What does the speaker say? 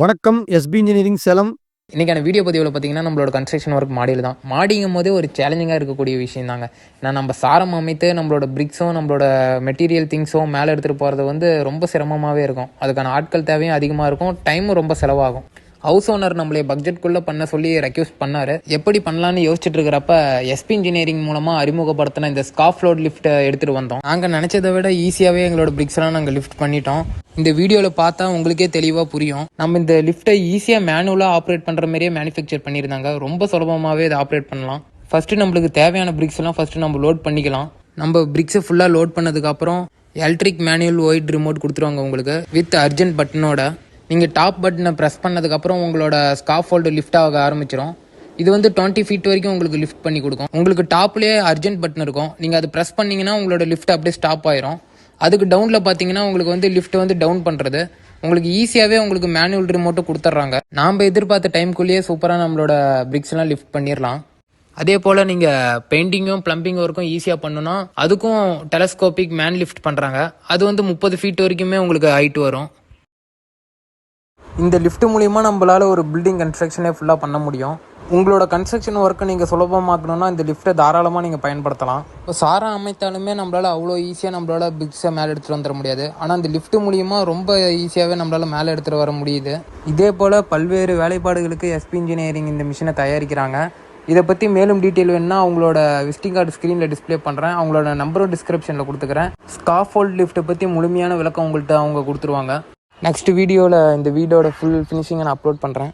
வணக்கம் SP engineering Salem. இன்றைக்கான video பதிவில் பார்த்தீங்கன்னா நம்மளோட கன்ஸ்ட்ரக்ஷன் ஒர்க் மாடியில் தான். மாடிங்கும் போதே ஒரு சேலஞ்சிங்காக இருக்கக்கூடிய விஷயம் தாங்க. ஏன்னா நம்ம சாரம் அமைத்து நம்மளோட பிரிக்ஸும் நம்மளோட மெட்டீரியல் திங்ஸும் மேலே எடுத்துகிட்டு போகிறது வந்து ரொம்ப சிரமமாகவே இருக்கும். அதுக்கான ஆட்கள் தேவையும் அதிகமாக இருக்கும். டைமும் ரொம்ப செலவாகும். ஹவுஸ் ஓனர் நம்மளே பட்ஜெட்குள்ளே பண்ண சொல்லி ரெக்யூஸ் பண்ணார். எப்படி பண்ணலான்னு யோசிச்சுட்டு இருக்கிறப்ப எஸ்பி இன்ஜினியரிங் மூலமாக அறிமுகப்படுத்தின இந்த ஸ்காஃப் லோட் லிஃப்ட்டை எடுத்துகிட்டு வந்தோம். நாங்கள் நினச்சதை விட ஈஸியாகவே எங்களோட பிரிக்ஸ்லாம் நாங்கள் லிஃப்ட் பண்ணிட்டோம். இந்த வீடியோவில் பார்த்தா உங்களுக்கே தெளிவாக புரியும். நம்ம இந்த லிஃப்ட்டை ஈஸியாக மேனுவலாக ஆப்ரேட் பண்ணுற மாதிரியே மேனுஃபேக்சர் பண்ணியிருந்தாங்க. ரொம்ப சுலபமாகவே இதை ஆப்ரேட் பண்ணலாம். ஃபஸ்ட்டு நம்மளுக்கு தேவையான பிரிக்ஸ் எல்லாம் ஃபஸ்ட்டு நம்ம லோட் பண்ணிக்கலாம். நம்ம பிரிக்ஸை ஃபுல்லாக லோட் பண்ணதுக்கப்புறம் எலக்ட்ரிக் மேனுவல் ஒயிட் ரிமோட் கொடுத்துருவாங்க உங்களுக்கு. வித் அர்ஜென்ட் பட்டனோட நீங்கள் டாப் பட்டனை ப்ரெஸ் பண்ணதுக்கப்புறம் உங்களோட ஸ்காஃப் ஹோல்டு லிஃப்ட் ஆக ஆரம்பிச்சிடும் இது வந்து டுவெண்ட்டி ஃபீட் வரைக்கும் உங்களுக்கு லிஃப்ட் பண்ணி கொடுக்கும். உங்களுக்கு டாப்லேயே அர்ஜென்ட் பட்டன் இருக்கும். நீங்கள் அதை ப்ரெஸ் பண்ணிங்கன்னா உங்களோட லிஃப்ட் அப்படியே ஸ்டாப் ஆயிரும். அதுக்கு டவுனில் பார்த்தீங்கன்னா உங்களுக்கு வந்து லிஃப்ட் வந்து டவுன் பண்ணுறது உங்களுக்கு ஈஸியாகவே உங்களுக்கு மேனுவல் ரிமோட்டும் கொடுத்துட்றாங்க. நாம் எதிர்பார்த்த டைம்குள்ளேயே சூப்பராக நம்மளோட பிரிக்ஸ்லாம் எல்லாம் லிஃப்ட் பண்ணிடலாம் அதே போல் நீங்கள் பெயிண்டிங்கும் ப்ளம்பிங் ஒர்க்கும் ஈஸியாக பண்ணணும்னா அதுக்கும் டெலஸ்கோபிக் மேன் லிஃப்ட் பண்ணுறாங்க அது வந்து முப்பது ஃபீட் வரைக்குமே உங்களுக்கு ஹைட் வரும். இந்த லிஃப்ட் மூலிமா நம்மளால் ஒரு பில்டிங் கன்ஸ்ட்ரக்ஷனே ஃபுல்லாக பண்ண முடியும். உங்களோட கன்ஸ்ட்ரக்ஷன் ஒர்க்கை நீங்கள் சுலபமாக்கணும்னா இந்த லிஃப்ட்டை தாராளமாக நீங்கள் பயன்படுத்தலாம். இப்போ சாரம் அமைத்தாலுமே நம்மளால் அவ்வளோ ஈஸியாக நம்மளால் பிக்ஸை மேலே எடுத்துகிட்டு வந்துட முடியாது. ஆனால் இந்த லிஃப்ட் மூலிமா ரொம்ப ஈஸியாகவே நம்மளால் மேலே எடுத்துகிட்டு வர முடியுது. இதே போல் பல்வேறு வேலைப்பாடுகளுக்கு எஸ்பி இன்ஜினியரிங் இந்த மிஷினை தயாரிக்கிறாங்க. இதை பற்றி மேலும் டீட்டெயில் வேணால் அவங்களோட விசிட்டிங் கார்டு ஸ்க்ரீனில் டிஸ்ப்ளே பண்ணுறேன் அவங்களோட நம்பரும் டிஸ்கிரிப்ஷனில் கொடுத்துக்கிறேன். ஸ்காஃபோல்ட் லிஃப்ட்டை பற்றி முழுமையான விளக்கம் உங்கள்கிட்ட அவங்க கொடுத்துருவாங்க. நெக்ஸ்ட் வீடியோவில் இந்த வீடியோட ஃபுல் ஃபினிஷிங்கை நான் அப்லோட் பண்ணுறேன்